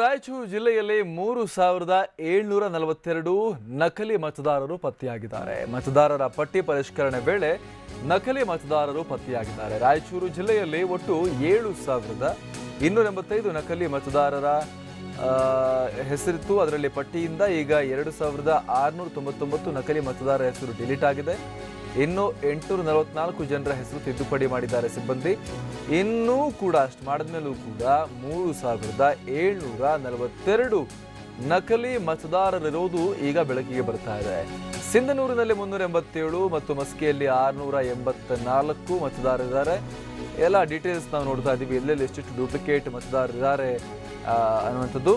ರಾಯಚೂರು ಜಿಲ್ಲೆಯಲ್ಲಿ ಮೂರು ಸಾವಿರದ ಏಳ್ನೂರ ನಲವತ್ತೆರಡು ನಕಲಿ ಮತದಾರರು ಪತ್ತೆಯಾಗಿದ್ದಾರೆ. ಮತದಾರರ ಪಟ್ಟಿ ಪರಿಷ್ಕರಣೆ ವೇಳೆ ನಕಲಿ ಮತದಾರರು ಪತ್ತೆಯಾಗಿದ್ದಾರೆ. ರಾಯಚೂರು ಜಿಲ್ಲೆಯಲ್ಲಿ ಒಟ್ಟು ಏಳು ಸಾವಿರದ ಇನ್ನೂರ ಎಂಬತ್ತೈದು ನಕಲಿ ಮತದಾರರ ಹೆಸರಿತ್ತು. ಅದರಲ್ಲಿ ಪಟ್ಟಿಯಿಂದ ಈಗ ಎರಡು ಸಾವಿರದ ಆರುನೂರ ತೊಂಬತ್ತೊಂಬತ್ತು ನಕಲಿ ಮತದಾರರ ಹೆಸರು ಡಿಲೀಟ್ ಆಗಿದೆ. ಇನ್ನು ಎಂಟುನೂರ ನಲವತ್ನಾಲ್ಕು ಜನರ ಹೆಸರು ತಿದ್ದುಪಡಿ ಮಾಡಿದ್ದಾರೆ ಸಿಬ್ಬಂದಿ. ಇನ್ನೂ ಕೂಡ ಅಷ್ಟು ಮಾಡಿದ್ಮೇಲೂ ಕೂಡ ಮೂರು ಸಾವಿರದ ಏಳ್ನೂರ ನಲವತ್ತೆರಡು ನಕಲಿ ಮತದಾರರಿರೋದು ಈಗ ಬೆಳಕಿಗೆ ಬರ್ತಾ ಇದೆ. ಸಿಂಧನೂರಿನಲ್ಲಿ ಮುನ್ನೂರ ಎಂಬತ್ತೇಳು ಮತ್ತು ಮಸ್ಕಿಯಲ್ಲಿ ಆರುನೂರ ಎಂಬತ್ತ ನಾಲ್ಕು ಮತದಾರರಿದ್ದಾರೆ. ಎಲ್ಲ ಡೀಟೇಲ್ಸ್ ನಾವು ನೋಡ್ತಾ ಇದ್ದೀವಿ. ಎಲ್ಲೆಲ್ಲಿ ಎಷ್ಟೆಷ್ಟು ಡೂಪ್ಲಿಕೇಟ್ ಮತದಾರರಿದ್ದಾರೆ ಅನ್ನುವಂಥದ್ದು.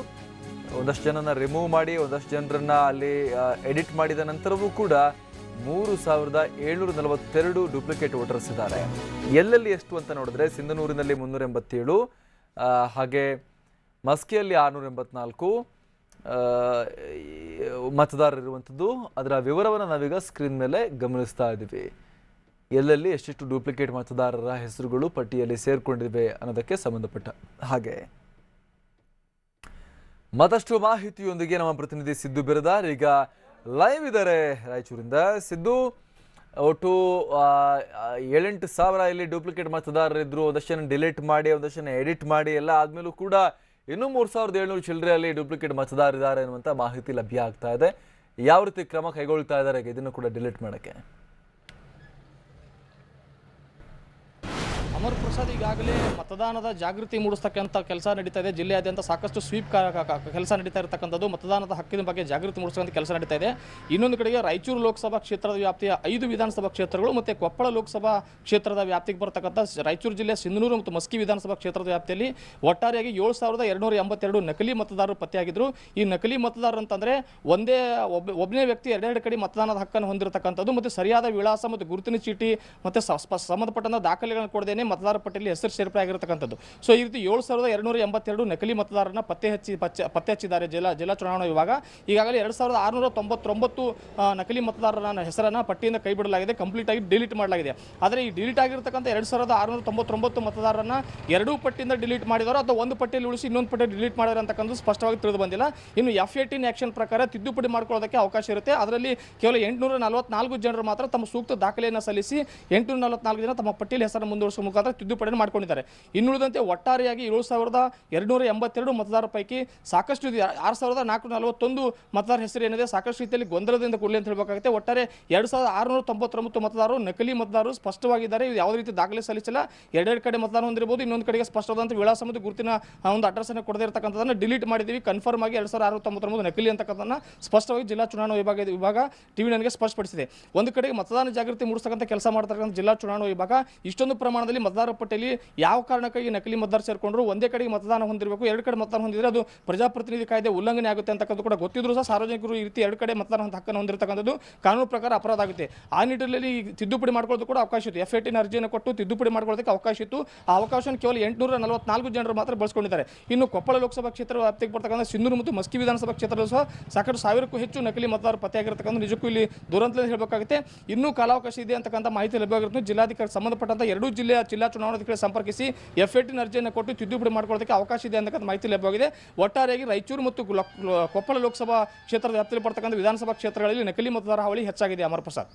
ಒಂದಷ್ಟು ಜನನ ರಿಮೂವ್ ಮಾಡಿ, ಒಂದಷ್ಟು ಜನರನ್ನ ಅಲ್ಲಿ ಎಡಿಟ್ ಮಾಡಿದ ನಂತರವೂ ಕೂಡ ಮೂರು ಸಾವಿರದ ಏಳ್ನೂರ ನಲವತ್ತೆರಡು ಡೂಪ್ಲಿಕೇಟ್ ವೋಟರ್ಸ್ ಇದ್ದಾರೆ ಎಲ್ಲೆಲ್ಲಿ ಎಷ್ಟು ಅಂತ ನೋಡಿದ್ರೆ ಸಿಂಧನೂರಿನಲ್ಲಿ ಮುನ್ನೂರ ಎಂಬತ್ತೇಳು ಹಾಗೆ ಮಸ್ಕಿಯಲ್ಲಿ ಆರುನೂರ ಎಂಬತ್ನಾಲ್ಕು ಮತದಾರರಿರುವಂಥದ್ದು ಅದರ ವಿವರವನ್ನು ನಾವೀಗ ಸ್ಕ್ರೀನ್ ಮೇಲೆ ಗಮನಿಸ್ತಾ ಇದ್ದೀವಿ. ಎಲ್ಲೆಲ್ಲಿ ಎಷ್ಟೆಷ್ಟು ಡೂಪ್ಲಿಕೇಟ್ ಮತದಾರರ ಹೆಸರುಗಳು ಪಟ್ಟಿಯಲ್ಲಿ ಸೇರಿಕೊಂಡಿವೆ ಅನ್ನೋದಕ್ಕೆ ಸಂಬಂಧಪಟ್ಟ ಹಾಗೆ. ಮತ್ತಷ್ಟು ಮಾಹಿತಿಯೊಂದಿಗೆ ನಮ್ಮ ಪ್ರತಿನಿಧಿ ಸಿದ್ದು ಬಿರದಾರ್. ಈಗ ಲೈವ್ ಇದ್ದಾರೆ ರಾಯಚೂರಿಂದ. ಸಿದ್ದು, ಒಟ್ಟು ಏಳೆಂಟು ಸಾವಿರ ಇಲ್ಲಿ ಡೂಪ್ಲಿಕೇಟ್ ಮತದಾರರಿದ್ದರು ಒಂದಷ್ಟು ಡಿಲೀಟ್ ಮಾಡಿ ಒಂದಷ್ಟು ಜನ ಎಡಿಟ್ ಮಾಡಿ, ಎಲ್ಲ ಆದಮೇಲೂ ಕೂಡ ಇನ್ನೂ ಮೂರು ಸಾವಿರದ ಏಳ್ನೂರು ಚಿಲ್ಲರೆಯಲ್ಲಿ ಡೂಪ್ಲಿಕೇಟ್ ಮತದಾರರಿದ್ದಾರೆ ಅನ್ನುವಂಥ ಮಾಹಿತಿ ಲಭ್ಯ ಆಗ್ತಾ ಇದೆ. ಯಾವ ರೀತಿ ಕ್ರಮ ಕೈಗೊಳ್ತಾ ಇದ್ದಾರೆ ಇದನ್ನು ಕೂಡ ಡಿಲೀಟ್ ಮಾಡೋಕ್ಕೆ? ಅಮರ್ ಪ್ರಸಾದ್ ಈಗಾಗಲೇ ಮತದಾನದ ಜಾಗೃತಿ ಮೂಡಿಸ್ತಕ್ಕಂಥ ಕೆಲಸ ನಡೀತಾ ಇದೆ. ಜಿಲ್ಲೆಯಾದ್ಯಂತ ಸಾಕಷ್ಟು ಸ್ವೀಪ್ ಕೆಲಸ ನಡೀತಾ ಇರತಕ್ಕಂಥದ್ದು. ಮತದಾನದ ಹಕ್ಕಿನ ಬಗ್ಗೆ ಜಾಗೃತಿ ಮೂಡಿಸ್ತಕ್ಕಂಥ ಕೆಲಸ ನಡೀತಾ ಇದೆ. ಇನ್ನೊಂದು ಕಡೆಗೆ ರಾಯಚೂರು ಲೋಕಸಭಾ ಕ್ಷೇತ್ರದ ವ್ಯಾಪ್ತಿಯ ಐದು ವಿಧಾನಸಭಾ ಕ್ಷೇತ್ರಗಳು ಮತ್ತು ಕೊಪ್ಪಳ ಲೋಕಸಭಾ ಕ್ಷೇತ್ರದ ವ್ಯಾಪ್ತಿಗೆ ಬರತಕ್ಕಂಥ ರಾಯಚೂರು ಜಿಲ್ಲೆ ಸಿಂಧನೂರು ಮತ್ತು ಮಸ್ಕಿ ವಿಧಾನಸಭಾ ಕ್ಷೇತ್ರದ ವ್ಯಾಪ್ತಿಯಲ್ಲಿ ಒಟ್ಟಾರೆಯಾಗಿ ಏಳು ಸಾವಿರದ ಎರಡುನೂರ ಎಂಬತ್ತೆರಡು ನಕಲಿ ಮತದಾರರು ಪತ್ತೆಯಾಗಿದ್ದರು ಈ ನಕಲಿ ಮತದಾರರು ಅಂತಂದರೆ ಒಂದೇ ಒಬ್ಬ ಒಬ್ಬನೇ ವ್ಯಕ್ತಿ ಎರಡೆರಡು ಕಡೆ ಮತದಾನದ ಹಕ್ಕನ್ನು ಹೊಂದಿರತಕ್ಕಂಥದ್ದು ಮತ್ತು ಸರಿಯಾದ ವಿಳಾಸ ಮತ್ತು ಗುರುತಿನ ಚೀಟಿ ಮತ್ತು ಸ- ಸ್ಪ- ಸಂಬಂಧಪಟ್ಟಂತ ದಾಖಲೆಗಳನ್ನು ಕೊಡದೇನೆ ಮತದಾರ ಪಟ್ಟಿಯಲ್ಲಿ ಹೆಸರು ಸೇರ್ಪಡೆ ಆಗಿರತಕ್ಕಂಥದ್ದು. ಸೊ ಈ ರೀತಿ ಏಳು ಸಾವಿರದ ಎರಡುನೂರ ಎಂಬತ್ತೆರಡು ನಕಲಿ ಮತದಾರರನ್ನ ಪತ್ತೆ ಹಚ್ಚಿ ಪತ್ತೆ ಹಚ್ಚಿದ್ದಾರೆ ಜಿಲ್ಲಾ ಜಿಲ್ಲಾ ಚುನಾವಣಾ ವಿಭಾಗ. ಈಗಾಗಲೇ ಎರಡು ಸಾವಿರದ ಆರುನೂರ ತೊಂಬತ್ತೊಂಬತ್ತು ನಕಲಿ ಮತದಾರರ ಹೆಸರನ್ನ ಪಟ್ಟಿಯಿಂದ ಕೈ ಬಿಡಲಾಗಿದೆ ಕಂಪ್ಲೀಟ್ ಆಗಿ ಡಿಲೀಟ್ ಮಾಡಲಾಗಿದೆ. ಆದರೆ ಈ ಡಿಲೀಟ್ ಆಗಿರ್ತಕ್ಕಂಥ ಎರಡು ಸಾವಿರದ ಆರುನೂರ ತೊಂಬತ್ತೊಂಬತ್ತು ಮತದಾರರನ್ನ ಎರಡೂ ಪಟ್ಟಿಯಿಂದ ಡಿಲೀಟ್ ಮಾಡಿದವರು ಅಥವಾ ಒಂದು ಪಟ್ಟಿಯಲ್ಲಿ ಉಳಿಸಿ ಇನ್ನೊಂದು ಪಟ್ಟಿ ಡಿಲೀಟ್ ಮಾಡಿದಾರೆ ಅಂತಕ್ಕಂಥದ್ದು ಸ್ಪಷ್ಟವಾಗಿ ತಿಳಿದು ಬಂದಿಲ್ಲ. ಇನ್ನು ಎಫ್ ಏಟೀನ್ ಆಕ್ಷನ್ ಪ್ರಕಾರ ತಿದ್ದುಪಡಿ ಮಾಡ್ಕೊಳ್ಳೋದಕ್ಕೆ ಅವಕಾಶ ಇರುತ್ತೆ. ಅದರಲ್ಲಿ ಕೇವಲ ಎಂಟುನೂರ ನಲವತ್ನಾಲ್ಕು ಜನರು ಮಾತ್ರ ತಮ್ಮ ಸೂಕ್ತ ದಾಖಲೆಯನ್ನು ಸಲ್ಲಿಸಿ ಎಂಟುನೂರ ನಲವತ್ನಾಲ್ಕು ಜನ ತಮ್ಮ ಪಟ್ಟಿಯಲ್ಲಿ ಹೆಸರನ್ನು ಮುಂದುವರಿಸುವ ಮುಖಾಂತರ ತಿದ್ದುಪಡಿಯನ್ನು ಮಾಡ್ಕೊಂಡಿದ್ದಾರೆ. ಇನ್ನುಳಿದಂತೆ ಒಟ್ಟಾರೆಯಾಗಿ ಏಳು ಸಾವಿರದ ಎರಡುನೂರ ಎಂಬತ್ತೆರಡು ಮತದಾರರ ಪೈಕಿ ಸಾಕಷ್ಟು ಇದೆ. ಆರು ಸಾವಿರದ ನಾಲ್ಕುನೂರ ನಲವತ್ತೊಂದು ಮತದಾರ ಹೆಸರು ಏನಿದೆ, ಸಾಕಷ್ಟು ರೀತಿಯಲ್ಲಿ ಗೊಂದಲದಿಂದ ಕೂಡಲಿ ಅಂತ ಹೇಳಬೇಕಾಗುತ್ತೆ. ಒಟ್ಟಾರೆ ಎರಡು ಸಾವಿರದ ಆರುನೂರ ತೊಂಬತ್ತೊಂಬತ್ತು ಮತದಾರರು, ನಕಲಿ ಮತದಾರರು ಸ್ಪಷ್ಟವಾಗಿದ್ದಾರೆ. ಇದು ಯಾವುದೇ ರೀತಿ ದಾಖಲೆ ಸಲ್ಲಿಸಲ್ಲ. ಎರಡೆರಡು ಕಡೆ ಮತದಾನ ಹೊಂದಿರಬಹುದು, ಇನ್ನೊಂದು ಕಡೆಗೆ ಸ್ಪಷ್ಟವಾದಂಥ ವಿಳಾಸ ಮತ್ತು ಗುರುತಿನ ಒಂದು ಅಡ್ರೆಸ್ ಅನ್ನು ಕೊಡದೇ ಇರತಕ್ಕಂಥದ್ದನ್ನು ಡಿಲೀಟ್ ಮಾಡಿದ್ದೀವಿ. ಕನ್ಫರ್ಮ್ ಆಗಿ ಎರಡು ಸಾವಿರದ ಆರುನೂರ ತೊಂಬತ್ತೊಂಬತ್ತು ನಕಲಿ ಅಂತಕ್ಕಂಥದ್ದನ್ನು ಸ್ಪಷ್ಟವಾಗಿ ಜಿಲ್ಲಾ ಚುನಾವಣಾ ವಿಭಾಗ ವಿಭಾಗ ಟಿವಿ ನನಗೆ ಸ್ಪಷ್ಟಪಡಿಸಿದೆ. ಒಂದು ಕಡೆಗೆ ಮತದಾನ ಜಾಗೃತಿ ಮೂಡಿಸ್ತಕ್ಕಂಥ ಕೆಲಸ ಮಾಡ್ತಕ್ಕಂಥ ಜಿಲ್ಲಾ ಚುನಾವಣಾ ವಿಭಾಗ ಇಷ್ಟೊಂದು ಪ್ರಮಾಣದಲ್ಲಿ ಮತದಾರರ ಪಟ್ಟಿಯಲ್ಲಿ ಯಾವ ಕಾರಣಕ್ಕಾಗಿ ನಕಲಿ ಮತದಾರ ಸೇರಿಕೊಂಡ್ರು? ಒಂದೇ ಕಡೆಗೆ ಮತದಾನ ಹೊಂದಿರಬೇಕು, ಎರಡು ಕಡೆ ಮತದಾನ ಹೊಂದಿದ್ರೆ ಅದು ಪ್ರಜಾಪ್ರತಿನಿಧಿ ಕಾಯ್ದೆ ಉಲ್ಲಂಘನೆ ಆಗುತ್ತೆ ಅಂತಕ್ಕಂಥ ಕೂಡ ಗೊತ್ತಿದ್ರು ಸಹ ಸಾರ್ವಜನಿಕರು ಈ ರೀತಿ ಎರಡು ಕಡೆ ಮತದಾನ ಹಕ್ಕನ್ನು ಹೊಂದಿರತಕ್ಕಂಥದ್ದು ಕಾನೂನು ಪ್ರಕಾರ ಅಪರಾಧ ಆಗುತ್ತೆ. ಆ ನಿಟ್ಟಿನಲ್ಲಿ ತಿದ್ದುಪಡಿ ಮಾಡ್ಕೊಳ್ಳೋದು ಕೂಡ ಅವಕಾಶ ಇತ್ತು. ಎಫ್ ಟಿನ ಅರ್ಜಿಯನ್ನು ಕೊಟ್ಟು ತಿದ್ದುಪಡಿ ಮಾಡ್ಕೊಳ್ಳೋದಕ್ಕೆ ಅವಕಾಶ ಇತ್ತು. ಆ ಅವಕಾಶವನ್ನು ಕೇವಲ ಎಂಟುನೂರ ನಲವತ್ನಾಲ್ಕು ಜನರು ಮಾತ್ರ ಬಳಸ್ಕೊಂಡಿದ್ದಾರೆ. ಇನ್ನು ಕೊಪ್ಪಳ ಲೋಕಸಭಾ ಕ್ಷೇತ್ರ ವ್ಯಾಪ್ತಿಗೆ ಬರ್ತಕ್ಕಂಥ ಸಿಂಧೂರು ಮತ್ತು ಮಸ್ಕಿ ವಿಧಾನಸಭಾ ಕ್ಷೇತ್ರದಲ್ಲೂ ಸಹ ಸಾಕಷ್ಟು ಸಾವಿರಕ್ಕೂ ಹೆಚ್ಚು ನಕಲಿ ಮತದಾರರು ಪತ್ತೆಯಾಗಿರ್ತಕ್ಕಂಥ ನಿಜಕ್ಕೂ ಇಲ್ಲಿ ದುರಂತದಲ್ಲಿ ಹೇಳಬೇಕಾಗುತ್ತೆ. ಇನ್ನೂ ಕಾಲಾವಕಾಶ ಇದೆ ಅಂತಕ್ಕಂಥ ಮಾಹಿತಿ ಲಭ್ಯವಾಗಿರುತ್ತೆ ಜಿಲ್ಲಾಧಿಕಾರಿ ಸಂಬಂಧಪಟ್ಟಂಥ ಎರಡೂ ಜಿಲ್ಲೆಯ ಜಿಲ್ಲಾ ಚುನಾವಣಾಧಿಕಾರಿ ಸಂಪರ್ಕಿಸಿ ಎಫ್ ಏಟಿನ ಅರ್ಜಿಯನ್ನು ಕೊಟ್ಟು ತಿದ್ದುಪಡಿ ಮಾಡಿಕೊಳ್ಳೋದಕ್ಕೆ ಅವಕಾಶ ಇದೆ ಅಂತಕ್ಕಂಥ ಮಾಹಿತಿ ಲಭ್ಯವಾಗಿದೆ. ಒಟ್ಟಾರೆಯಾಗಿ ರಾಯಚೂರು ಮತ್ತು ಕೊಪ್ಪಳ ಲೋಕಸಭಾ ಕ್ಷೇತ್ರದ ವ್ಯಾಪ್ತಿಯಲ್ಲಿ ಬರ್ತಕ್ಕಂಥ ವಿಧಾನಸಭಾ ಕ್ಷೇತ್ರಗಳಲ್ಲಿ ನಕಲಿ ಮತದಾರ ಹಾವಳಿ ಹೆಚ್ಚಾಗಿದೆ ಅಮರ್ ಪ್ರಸಾದ್